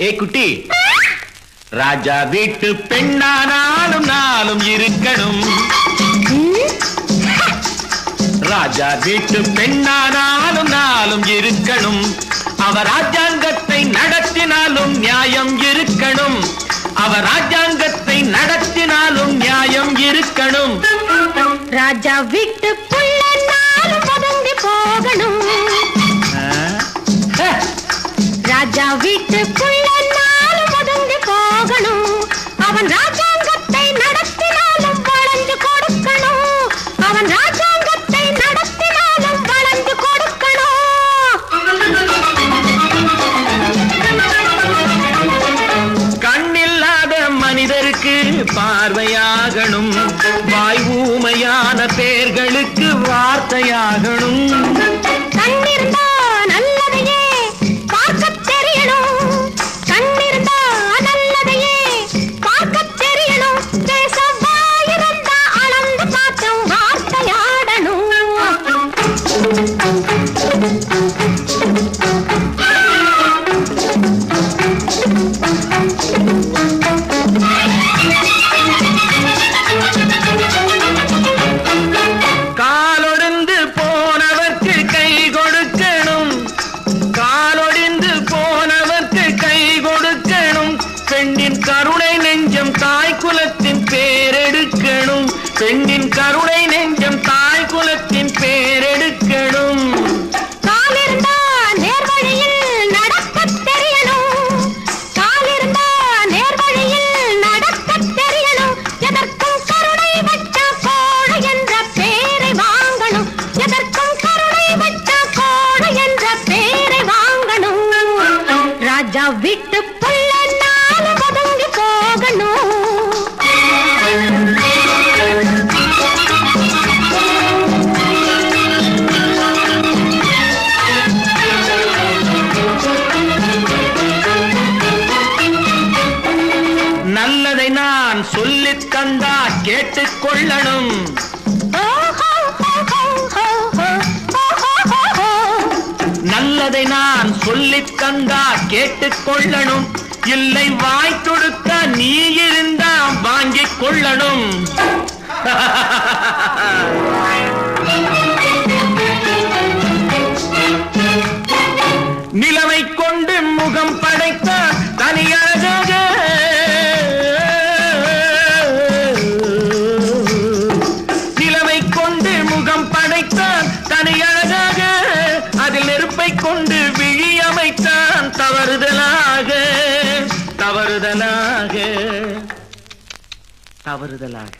ஏ குட்டி ராஜா வீட்டு பெண்ணானாலும் நாளும் இருக்கணும். ராஜா வீட்டு பெண்ணானாலும் நாளும் இருக்கணும். அவர் ராஜாங்கத்தை நடத்தினாலும் நியாயம் இருக்கணும். அவர் ராஜாங்கத்தை நடத்தினாலும் நியாயம் இருக்கணும். ராஜா வீட்டு போகணும்! ராஜா வீட்டு புள்ள நாளும் ஒதுங்கி போகணும். அவன் ராஜாங்கத்தை நடத்தினாலும் வளைஞ்சு கொடுக்கணும். அவன் ராஜாங்கத்தை நடத்தினாலும் வளைஞ்சு கொடுக்கணும். கண்ணில்லாத மனிதருக்கு பார்வையாகணும். வாய் ஊமையான பேர்களுக்கு வார்த்தையாகணும். பெண்ணின் கருணை நெஞ்சம் தாய் குலத்தின் பேரெடுக்கணும். விட்டு நேர்வழியில் நடக்கத் பதங்கி போகணும். நான் சொல்லித் தந்தா கேட்டுக்கொள்ளணும் நல்லதை நான் சொல்லித் தந்தா கேட்டுக்கொள்ளணும் இல்லை வாய் கொடுத்த நீ இருந்தா வாங்கிக் கொள்ளணும். நிலவை கொண்டு முகம் படைத்த அதில் நெருப்பை கொண்டு விழி அமைத்தான் தவறுதலாக தவறுதலாக தவறுதலாக.